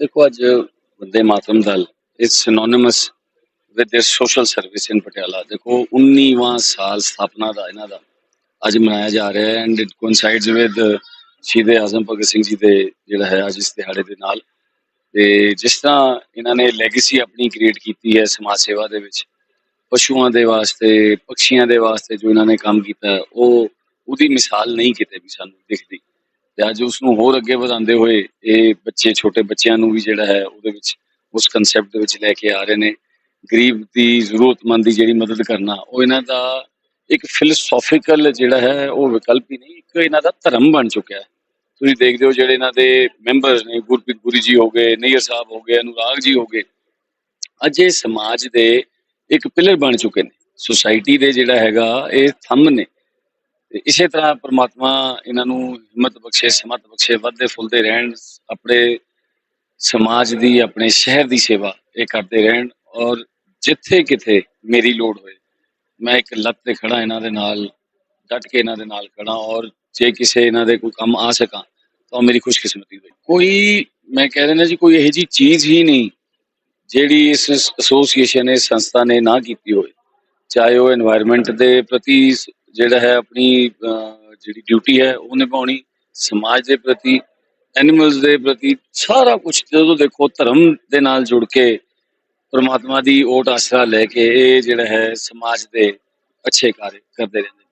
ਦੇਖੋ ਅੱਜ Vande Mataram Dal is synonyms with their social service in Patiala ਦੇਖੋ 19ਵਾਂ ਸਾਲ ਸਥਾਪਨਾ ਦਾ ਇਹਨਾਂ ਦਾ ਅੱਜ ਮਨਾਇਆ ਜਾ ਰਿਹਾ ਹੈ ਐਂਡ ਇਟ ਕੋਇਨਸਾਈਡਸ ਵਿਦ ਸ਼ਹੀਦ ਆਜ਼ਮ ਭਗਤ ਸਿੰਘ ਜੀ ਦੇ ਜਿਹੜਾ ਹੈ ਅੱਜ ਇਸ ਦਿਹਾੜੇ ਦੇ ਨਾਲ ਤੇ ਜਿਸ ਤਰ੍ਹਾਂ ਇਹਨਾਂ ਨੇ ਲੈਗੇਸੀ ਆਪਣੀ ਕ੍ਰੀਏਟ ਕੀਤੀ ਹੈ ਸਮਾਜ ਸੇਵਾ ਦੇ ਵਿੱਚ ਪਸ਼ੂਆਂ ਦੇ ਵਾਸਤੇ ਪੰਛੀਆਂ ਦੇ ਵਾਸਤੇ ਜੋ ਇਹਨਾਂ ਨੇ ਕੰਮ ਕੀਤਾ ਹੈ, ਉਹ ਉਹਦੀ ਮਿਸਾਲ ਨਹੀਂ ਕਿਤੇ ਵੀ ਸਾਨੂੰ ਦਿਖਦੀ ਤੇ ਅੱਜ ਉਸ ਨੂੰ ਹੋਰ ਅੱਗੇ ਵਧਾਉਂਦੇ ਹੋਏ ਇਹ ਬੱਚੇ, ਛੋਟੇ ਬੱਚਿਆਂ ਨੂੰ ਵੀ ਜਿਹੜਾ ਹੈ ਉਹਦੇ ਵਿੱਚ, ਉਸ ਕਨਸੈਪਟ ਦੇ ਵਿੱਚ ਲੈ ਕੇ ਆ ਰਹੇ ਨੇ। ਗਰੀਬ ਦੀ ਜ਼ਰੂਰਤਮੰਦ ਦੀ ਜਿਹੜੀ ਮਦਦ ਕਰਨਾ, ਉਹ ਇਹਨਾਂ ਦਾ ਇੱਕ ਫਿਲਾਸਫੀਕਲ ਜਿਹੜਾ ਹੈ, ਉਹ ਵਿਕਲਪ ਹੀ ਨਹੀਂ, ਇੱਕ ਇਹਨਾਂ ਦਾ ਧਰਮ ਬਣ ਚੁੱਕਿਆ ਹੈ। ਤੁਸੀਂ ਦੇਖਦੇ ਹੋ ਜਿਹੜੇ ਇਹਨਾਂ ਦੇ ਮੈਂਬਰਸ ਨੇ, ਗੁਰਪ੍ਰੀਤ ਗੁਰੀ ਜੀ ਹੋ ਗਏ, ਨਈਅਰ ਸਾਹਿਬ ਹੋ ਗਏ, ਅਨੁਰਾਗ ਜੀ ਹੋ ਗਏ, ਅੱਜ ਇਹ ਸਮਾਜ ਦੇ ਇੱਕ ਪਿਲਰ ਬਣ ਚੁੱਕੇ ਨੇ। ਸੁਸਾਇਟੀ ਦੇ ਜਿਹੜਾ ਹੈਗਾ, ਇਹ ਥੰਮ ਨੇ। ਤੇ ਇਸੇ ਤਰ੍ਹਾਂ ਪ੍ਰਮਾਤਮਾ ਇਹਨਾਂ ਨੂੰ ਹਿੰਮਤ ਬਖਸ਼ੇ, ਸਮਤ ਬਖਸ਼ੇ, ਵੱਧਦੇ ਫੁੱਲਦੇ ਰਹਿਣ, ਆਪਣੇ ਸਮਾਜ ਦੀ, ਆਪਣੇ ਸ਼ਹਿਰ ਦੀ ਸੇਵਾ ਇਹ ਕਰਦੇ ਰਹਿਣ ਔਰ ਜਿੱਥੇ ਕਿਥੇ ਮੇਰੀ ਲੋੜ ਹੋਏ, ਮੈਂ ਇੱਕ ਲੱਤ ਤੇ ਖੜਾ ਇਹਨਾਂ ਦੇ ਨਾਲ, ਡਟ ਕੇ ਇਹਨਾਂ ਦੇ ਨਾਲ ਖੜਾ ਔਰ ਜੇ ਕਿਸੇ ਇਹਨਾਂ ਦੇ ਕੋਈ ਕੰਮ ਆ ਸਕਾਂ ਤਾਂ ਮੇਰੀ ਖੁਸ਼ਕਿਸਮਤੀ ਹੋਈ ਕੋਈ, ਮੈਂ ਕਹਿ ਰਿਹਾ ਜੀ, ਕੋਈ ਇਹੋ ਜੀ ਚੀਜ਼ ਹੀ ਨਹੀਂ ਜਿਹੜੀ ਇਸ ਐਸੋਸੀਏਸ਼ਨ ਨੇ ਸੰਸਥਾ ਨੇ ਨਾ ਕੀਤੀ ਹੋਵੇ ਚਾਹੇ ਉਹ এনवायरमेंट ਦੇ ਪ੍ਰਤੀ ਜਿਹੜਾ ਹੈ ਆਪਣੀ ਅਹ, ਜਿਹੜੀ ਡਿਊਟੀ ਹੈ ਉਹ ਨਿਭਾਉਣੀ ਸਮਾਜ ਦੇ ਪ੍ਰਤੀ ਐਨੀਮਲਸ ਦੇ ਪ੍ਰਤੀ ਸਾਰਾ ਕੁਝ ਜਦੋਂ ਦੇਖੋ ਧਰਮ ਦੇ ਨਾਲ ਜੁੜ ਕੇ ਪਰਮਾਤਮਾ ਦੀ ਓਟ ਆਸਰਾ ਲੈ ਕੇ ਇਹ ਜਿਹੜਾ ਹੈ ਸਮਾਜ ਦੇ ਅੱਛੇ ਕਾਰਜ ਕਰਦੇ ਰਹਿੰਦੇ